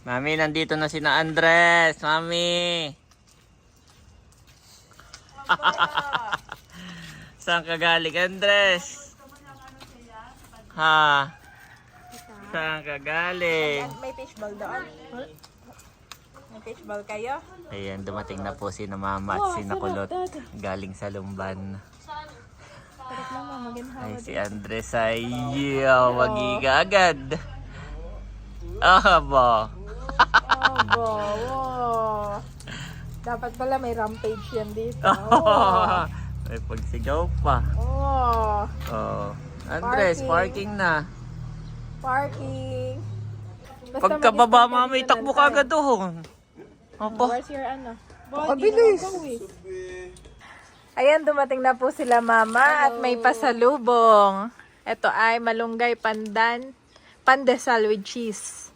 Mami, nandito na si na Andres. Mami. Saan ka galing, Andres? Ha? Saan ka galing? May fishball doon. May fishball kayo? Ayan, dumating na po si na Mama at si Nakulot. Galing sa Lumban. Ay, si Andres ay yeah, magiga agad. Ah, ba? Oh, wow. Dapat pala may rampage yan dito. Oh. May pagsigaw pa. oh. Oh. Andres, Parking. parking na. Parking. Basta Pagkababa, mag-stop mami, dito takbo ng ka agad doon. Opo. Where's your ano? Pabilis. Ayan, dumating na po sila mama at may pasalubong. Ito ay malunggay pandan, pandesal with cheese.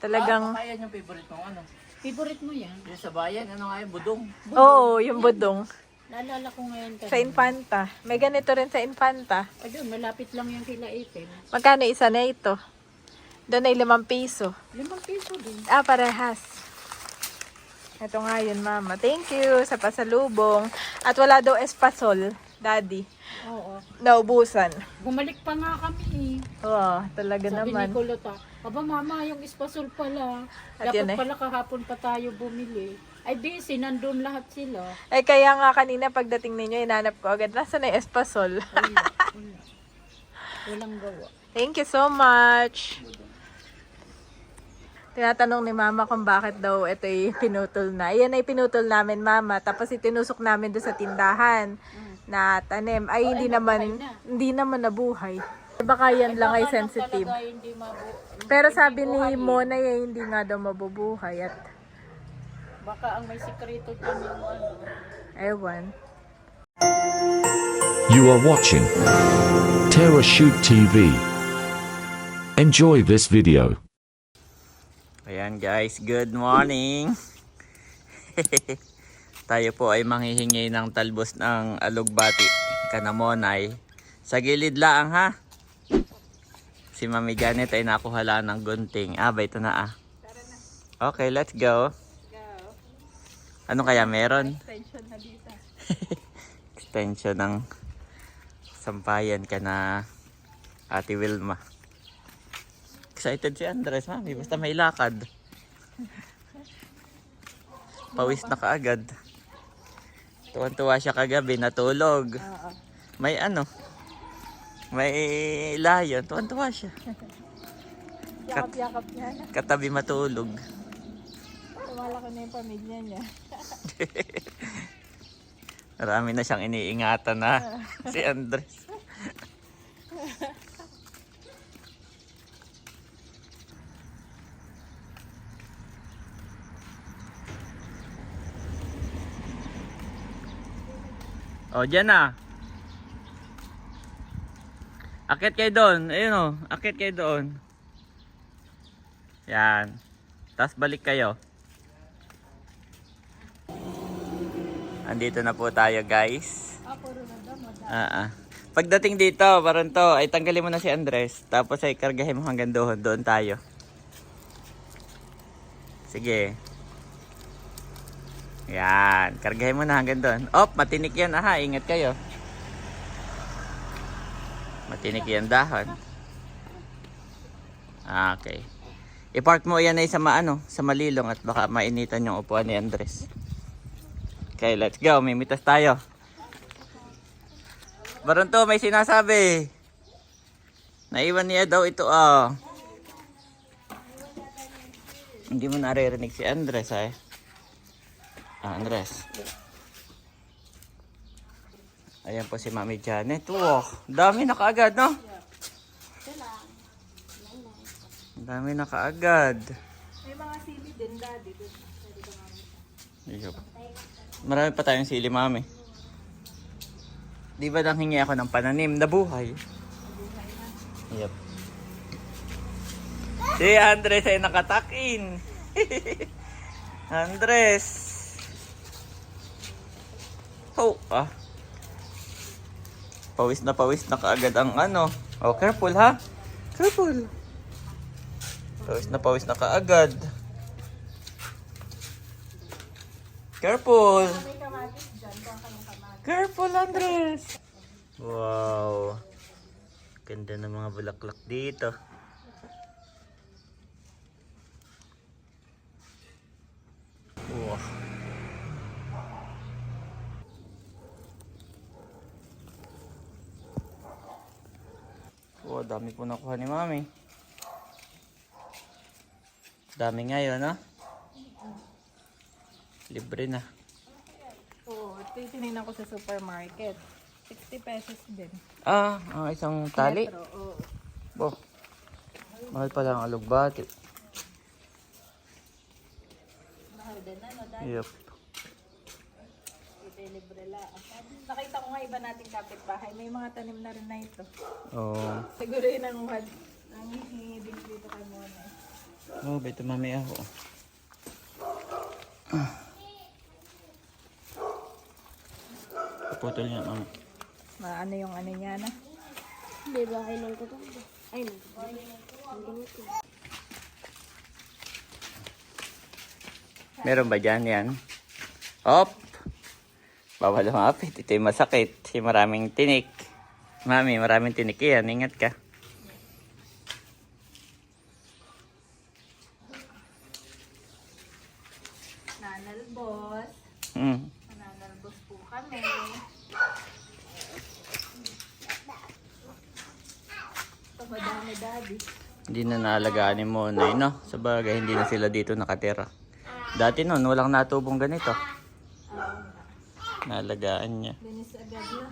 Talagang, Kaya yung favorite mo, ano? Favorite mo yan? Yung sa bayan, ano nga yung budong? oo, yung budong. Naalala ko ngayon ka. Sa Infanta. May ganito rin sa Infanta. Ayun, malapit lang yung kila Item. Magkano isa na ito? Doon ay limang piso. Limang piso din. Ah, parehas. Ito nga yun, mama. Thank you sa pasalubong. At wala daw espasol, daddy. Oo. Naubusan. Bumalik pa nga kami. Oo, talaga Sabi naman. ni Kulot ah, Aba mama, yung espasol pala. At Dapat eh. pala kahapon pa tayo bumili. Ay busy, nandun lahat sila. Eh, kaya nga kanina pagdating ninyo, inanap ko agad, nasa na yung espasol? Wala, wala. Walang gawa. Thank you so much. Tinatanong ni mama kung bakit daw ito ay pinutol na. Ayan ay pinutol namin mama. Tapos itinusok namin doon sa tindahan na tanim. Ay hindi naman, hindi naman nabuhay. Baka yan lang ay sensitive. Talaga hindi mabu... Pero sabi ni Mona ay hindi nga daw mabubuhay at Baka ang may sikreto dyan yung ano. ewan. You are watching Terra Shoot TV. Enjoy this video. Ayan guys, good morning. Tayo po ay manghihingi ng talbos ng alugbati kanamonay. Sa gilid laang ha. Si Mami Janet ay nakuha lang ng gunting. Ah, ba ito na ah. Okay, let's go. Ano kaya meron? Tension na dito. Extension ng sampayan ka na Ate Wilma. Excited si Andres, mami. Basta may lakad. Pawis na kaagad. Tuwan-tuwa siya kagabi, natulog. May ano, may layon. Tuwan-tuwa siya. Yakap-yakap niya na. Katabi matulog. Tumalaki na yung pamilya niya. Marami na siyang iniingatan na si Andres. O, dyan na. Akit kayo doon. Ayun o. Akit kayo doon. Yan. Tapos balik kayo. Andito na po tayo guys. Ah, ah. Pagdating dito, parang to, ay tanggalin mo na si Andres. Tapos ay kargahin mo hanggang doon. Doon tayo. Sige. Yan. Kargahin mo na hanggang doon. Op, matinik yan. Aha, ingat kayo. Matinik yan dahon. Ah, okay. I-park mo yan ay sa maano, sa malilong at baka mainitan yung upuan ni Andres. Okay, let's go. Mimitas tayo. Baronto, may sinasabi. Naiwan niya daw ito, ah. Hindi mo naririnig si Andres, ay. Ah, Andres. Ayan po si Mami Janet. Wow, dami na kaagad, no? Dami na kaagad. May mga sili din, daddy. Ayun. Marami pa tayong sili, mami. Di ba nang hingi ako ng pananim na buhay? Yep. Si Andres ay nakatakin. Andres. Oh, ah. Pawis na pawis na kaagad ang ano. Oh, careful ha. Careful. Pawis na pawis na kaagad. Careful. Careful, Andres. Wow. Ganda ng mga bulaklak dito. Wow. Wow, dami po nakuha ni Mami. Dami ngayon, ha? Libre na. Oo, ito yung tinignan ko sa supermarket. 60 pesos din. Ah, ang isang tali. Metro, oo. Bo. Mahal pala ang alugbati. Mahal din ano, dahil Yup. ito lang. Nakita ko nga iba nating kapitbahay. May mga tanim na rin na ito. Oh. Siguro yun ang wad. Ang hihingi din dito kay Mona. Oh, beto mami ako. Putol niya, mami. Maano yung ano niya na? Di ba kailan ko to? Ay. Meron ba dyan yan? Op! Bawal lumapit. Ito yung masakit. Yung maraming tinik. Mami, maraming tinik yan. Ingat ka. Nanalbos. Hmm. Nanalbos po kami. Ito madami daddy. Hindi na naalagaan ni Monay, no? Sa bagay, hindi na sila dito nakatira. Dati noon, walang natubong ganito. Naalagaan niya. Linis agad na.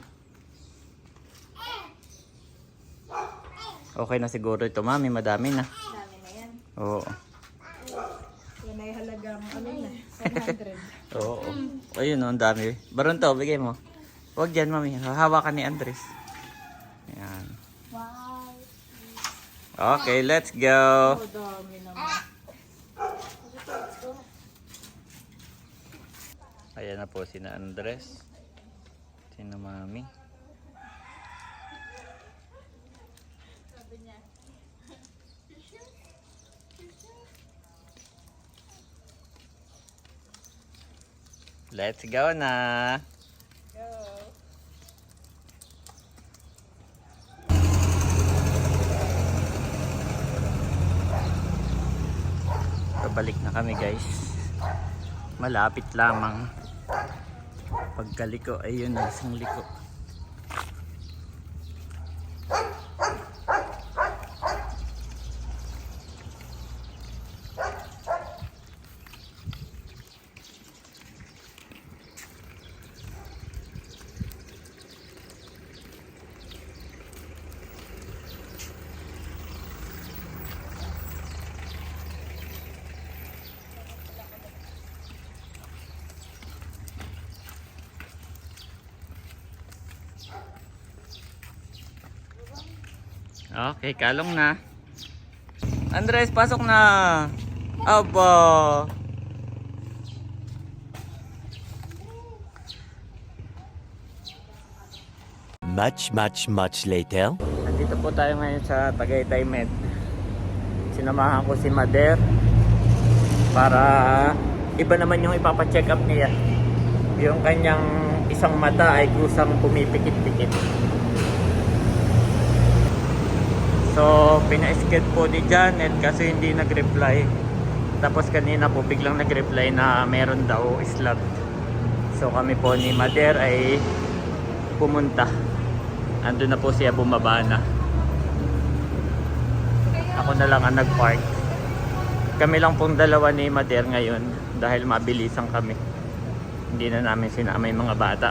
Okay na siguro ito, mami. Madami na. Dami na yan. Oo. Yan ay halagang ano na. 100. Oo. Ayun, oh, ang dami. Baron to, bigay mo. Huwag dyan, mami. Hahawakan ni Andres. Yan. Wow. Okay, let's go. Oh, dami naman. Ayan na po sina Andres. Sina mami. Let's go na. Pabalik na kami guys. Malapit lamang. Pagkaliko, ayun isang liko. Okay, kalong na. Andres, pasok na. Aba. Much, much, much later. Nandito po tayo ngayon sa Tagaytay Med. Sinamahan ko si Mader para iba naman yung ipapacheck up niya. Yung kanyang isang mata ay kusang pumipikit-pikit. So, pina-sked po ni Janet kasi hindi nag-reply. Tapos kanina po biglang nag-reply na meron daw slot. So kami po ni Mader ay pumunta. Andun na po siya bumaba na. Ako na lang ang nag-park. Kami lang pong dalawa ni Mader ngayon dahil mabilisan kami. Hindi na namin sinama yung mga bata.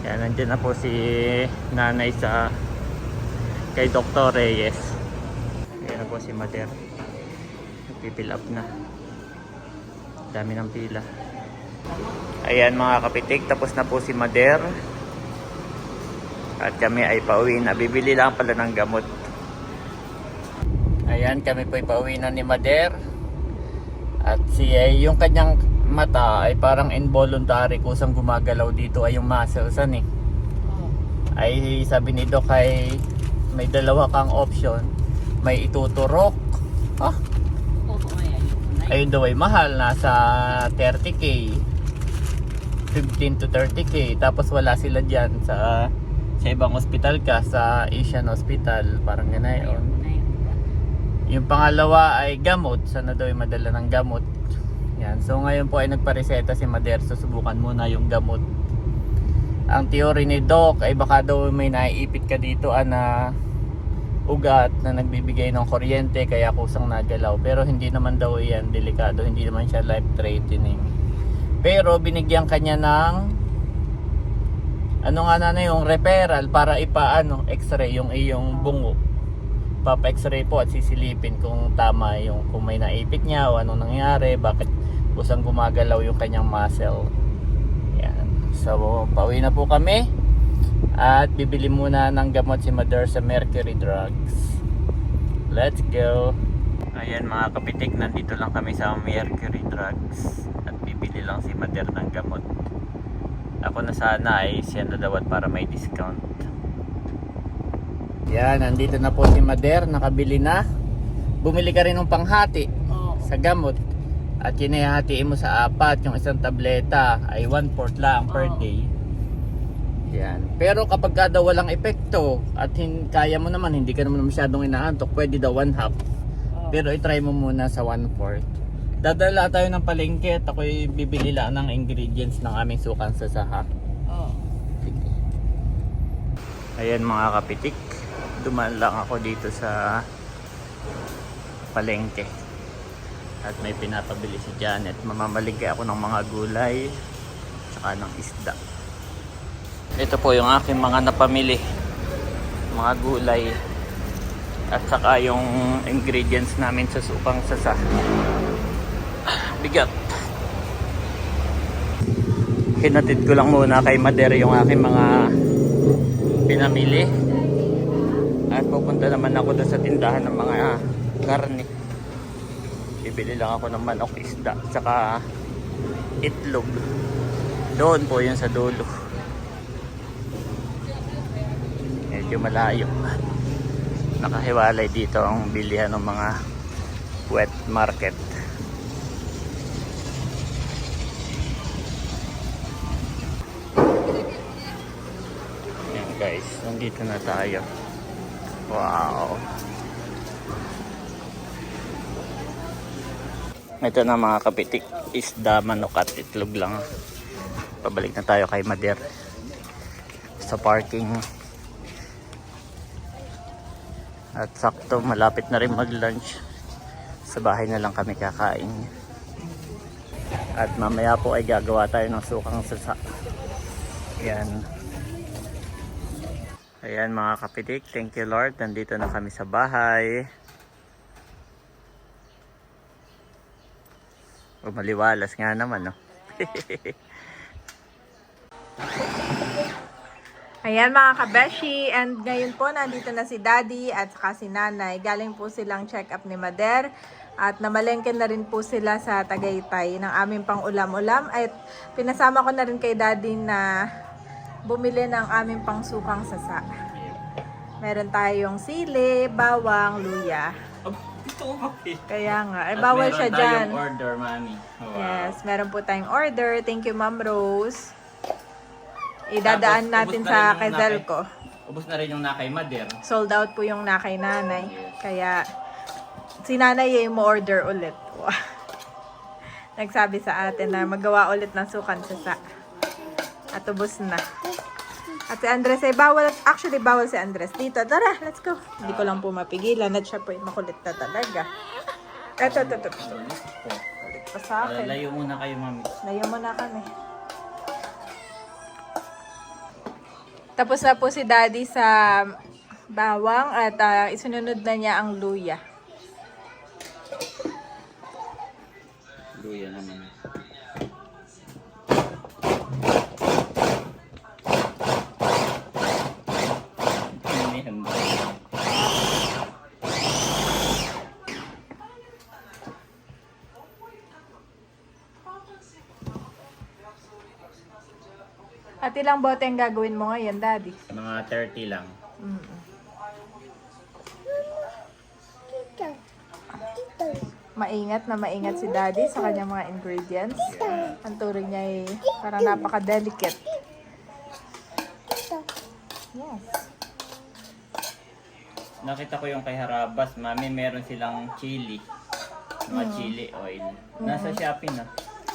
Kaya nandyan na po si nanay sa kay Dr. Reyes. Ayan po si Mader. Nagpipill up na. Dami ng pila. Ayan mga kapitik, tapos na po si Mader. At kami ay pauwi na. Bibili lang pala ng gamot. Ayan, kami po ay pauwi na ni Mader. At si eh, yung kanyang mata ay parang involuntary kusang gumagalaw dito ay yung muscles ano eh. Ay sabi ni Doc ay may dalawa kang option. May ituturok. Ah, ayan. ayun daw ay mahal, nasa 30k. 15 to 30k. Tapos wala sila dyan sa sa ibang hospital ka, sa Asian Hospital, parang ganayon. Yung pangalawa ay gamot. Sana daw ay madala ng gamot. Yan. So ngayon po ay nagpareseta si Mader. Susubukan muna yung gamot. Ang theory ni Doc ay baka daw may naiipit ka dito ah, na ugat na nagbibigay ng kuryente kaya kusang nagalaw. Pero hindi naman daw yan delikado. Hindi naman siya life threatening. Pero binigyan kanya ng ano nga na yung referral para ipaano x-ray yung iyong bungo papa x-ray po at sisilipin kung tama yung kung may naipit niya o anong nangyari bakit kusang gumagalaw yung kanyang muscle yan so pauwi na po kami at bibili muna ng gamot si Mother sa Mercury Drugs. Let's go! Ayan mga kapitik nandito lang kami sa Mercury Drugs. At bibili lang si Mother ng gamot. Ako na sana ay siya na dawat para may discount. Yan, nandito na po si Mader, nakabili na. Bumili ka rin ng panghati sa gamot. At kinahatiin mo sa apat, yung isang tableta ay 1 fourth lang per day. Yan. Pero kapag ka daw walang epekto at hin kaya mo naman, hindi ka naman masyadong inaantok, pwede daw 1 half. Pero itry mo muna sa 1 fourth. Dadala tayo ng palengke at ako'y bibili lang ng ingredients ng aming sukan sa saha. Sige. Ayan mga kapitik, dumaan lang ako dito sa palengke. At may pinapabili si Janet. Mamamaligay ako ng mga gulay saka ng isda. Ito po yung aking mga napamili. Mga gulay at saka yung ingredients namin sa supang sasa. Bigat. Hinatid ko lang muna kay Mader yung aking mga pinamili. At pupunta naman ako doon sa tindahan ng mga ah, karne. Bibili lang ako ng manok, isda, saka itlog. Doon po yun sa dulo. Medyo malayo. Nakahiwalay dito ang bilihan ng mga wet market. Yan guys, nandito na tayo. Wow. Ito na mga kapitik, isda, manok at itlog lang. Pabalik na tayo kay Mader sa parking. At sakto, malapit na rin mag-lunch. Sa bahay na lang kami kakain. At mamaya po ay gagawa tayo ng sukang sasa. Yan. Ayan mga kapitik, thank you Lord. Nandito na kami sa bahay. O maliwalas nga naman, no? Ayan mga kabeshi, and ngayon po nandito na si Daddy at saka si Nanay. Galing po silang check-up ni Mader at namalengke na rin po sila sa Tagaytay ng aming pang ulam-ulam. At pinasama ko na rin kay Daddy na bumili ng aming pang sukang sasa. Meron tayong sili, bawang, luya. Kaya nga, ay bawal siya dyan. order, mami. Yes, meron po tayong order. Thank you, Ma'am Rose. Idadaan Tapos, natin ubos na sa rin yung Quezal nakay- ko. Ubus na rin yung nakay Mader. Sold out po yung na kay nanay. Kaya, si nanay yung mo-order ulit. Nagsabi sa atin na magawa ulit ng sukan sa sa. At ubos na. At si Andres ay bawal, actually bawal si Andres dito. Tara, let's go. Hindi ko lang po mapigilan at siya po ay makulit na talaga. Ito, ito. ito. Kulit pa sa akin. Layo muna kayo, mami. Layo mo na kami. Tapos na po si Daddy sa bawang at ah, isunod na niya ang luya. Luya naman. Hindi handa. At ilang bote ang gagawin mo ngayon, Daddy? Mga 30 lang. maingat na maingat si daddy sa kanyang mga ingredients. Ang turing niya ay parang napaka-delicate. Yes. Nakita ko yung kay Harabas, mami, meron silang chili. Mga chili oil. Nasa Shopee na.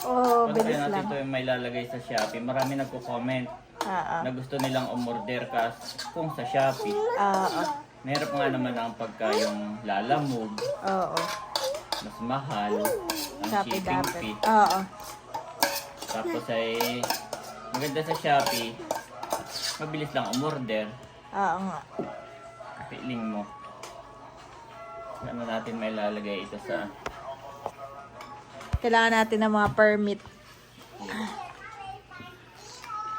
Oh, Pag bilis natin lang. ito yung may lalagay sa Shopee, marami nagko-comment Ah, na gusto nilang umorder ka kung sa Shopee. ah, ah, Mahirap nga naman ang pagka yung lalamove, oo. mas mahal, ang Shopee shipping dapat. fee. Oo. Tapos ay maganda sa Shopee, mabilis lang umorder, Oo nga. feeling mo. Ano natin may lalagay ito sa Kailangan natin ng mga permit.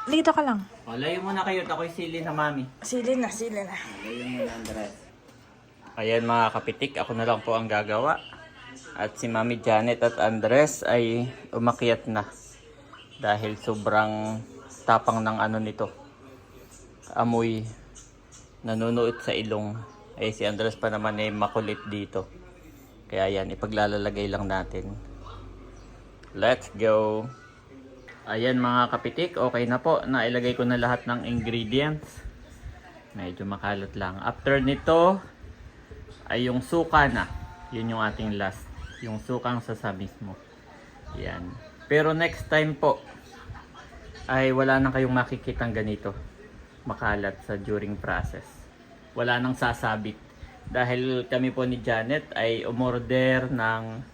Dito ka lang. O, layo muna kayo. Ako'y sili na mami. Sili na, sili na. Layo muna, Andres. Ayan mga kapitik, ako na lang po ang gagawa. At si Mami Janet at Andres ay umakyat na. Dahil sobrang tapang ng ano nito. Amoy nanunuot sa ilong. Ay si Andres pa naman ay makulit dito. Kaya yan, ipaglalalagay lang natin. Let's go! Ayan mga kapitik, okay na po. Nailagay ko na lahat ng ingredients. Medyo makalat lang. After nito, ay yung suka na. Yun yung ating last. Yung sukang sasa mismo. Yan. Pero next time po, ay wala nang kayong makikitang ganito. Makalat sa during process. Wala nang sasabit. Dahil kami po ni Janet ay umorder ng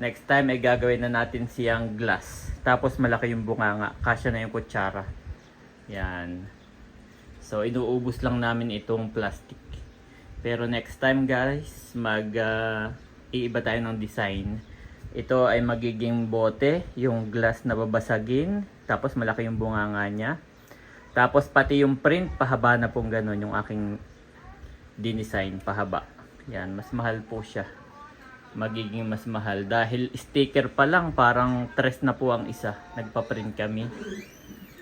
next time ay gagawin na natin siyang glass. Tapos malaki yung bunganga. Kasya na yung kutsara. Yan. So, inuubos lang namin itong plastic. Pero next time guys, mag ah, iiba tayo ng design. Ito ay magiging bote, yung glass na babasagin, tapos malaki yung bunganga niya. Tapos pati yung print, pahaba na pong ganun yung aking dinesign, pahaba. Yan, mas mahal po siya. Magiging mas mahal dahil sticker pa lang parang tres na po ang isa. Nagpa-print kami.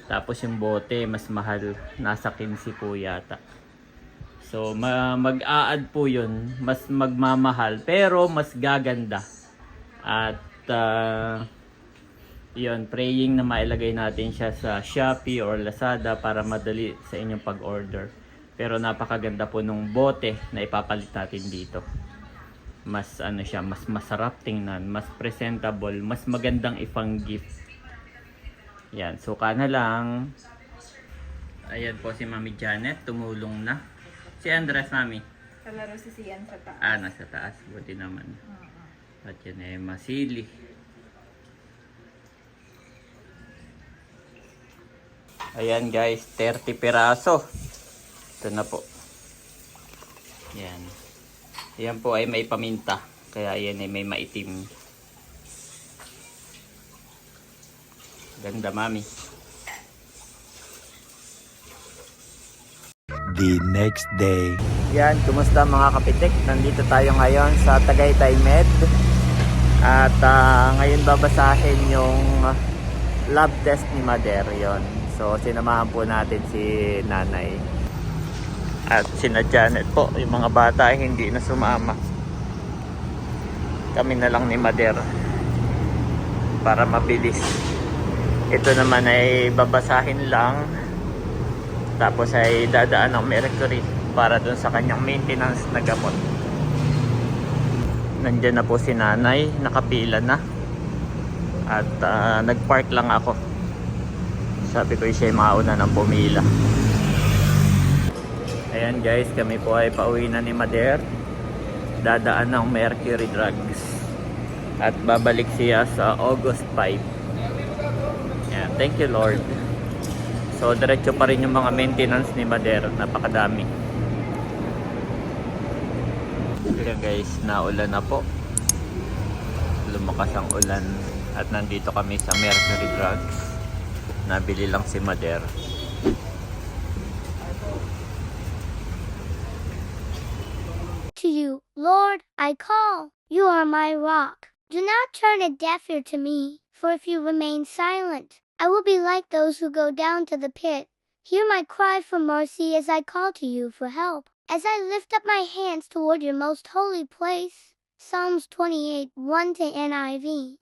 Tapos yung bote, mas mahal. Nasa 15 po yata. So, ma- mag-a-add po yun. Mas magmamahal. Pero, mas gaganda. At, ah, yun, praying na mailagay natin siya sa Shopee or Lazada para madali sa inyong pag-order. Pero, napakaganda po nung bote na ipapalit natin dito. Mas, ano siya, mas masarap tingnan, mas presentable, mas magandang ipang gift. Yan, suka na lang. Ayan po si Mami Janet, tumulong na. Si Andres, Mami. Kalaro si Sian sa taas. Ah, nasa taas. Buti naman. At yan eh, masili. Ayan guys, 30 piraso. Ito na po. Yan. Yan po ay may paminta. Kaya yan ay may maitim. Ganda mami. The next day. Yan, kumusta mga kapitik? Nandito tayo ngayon sa Tagaytay Med. At ah, ngayon babasahin yung lab test ni Mader yon. So sinamahan po natin si nanay. At sina Janet po, yung mga bata hindi na sumama. Kami na lang ni Mader para mabilis. Ito naman ay babasahin lang tapos ay dadaan ng Mercury para dun sa kanyang maintenance na gamot. Nandiyan na po si nanay, nakapila na. At ah, nagpark lang ako. Sabi ko siya yung mauna ng pumila. Ayan guys, kami po ay pauwi na ni Mader. Dadaan ng Mercury Drugs. At babalik siya sa August 5. Ayan, thank you Lord. So, diretso pa rin yung mga maintenance ni Mader. Napakadami. Ayan guys, naulan na po. Lumakas ang ulan. At nandito kami sa Mercury Drugs. Nabili lang si Mader. You, Lord, I call. You are my rock. Do not turn a deaf ear to me, for if you remain silent, I will be like those who go down to the pit. Hear my cry for mercy as I call to you for help, as I lift up my hands toward your most holy place. Psalms 28 1 to NIV.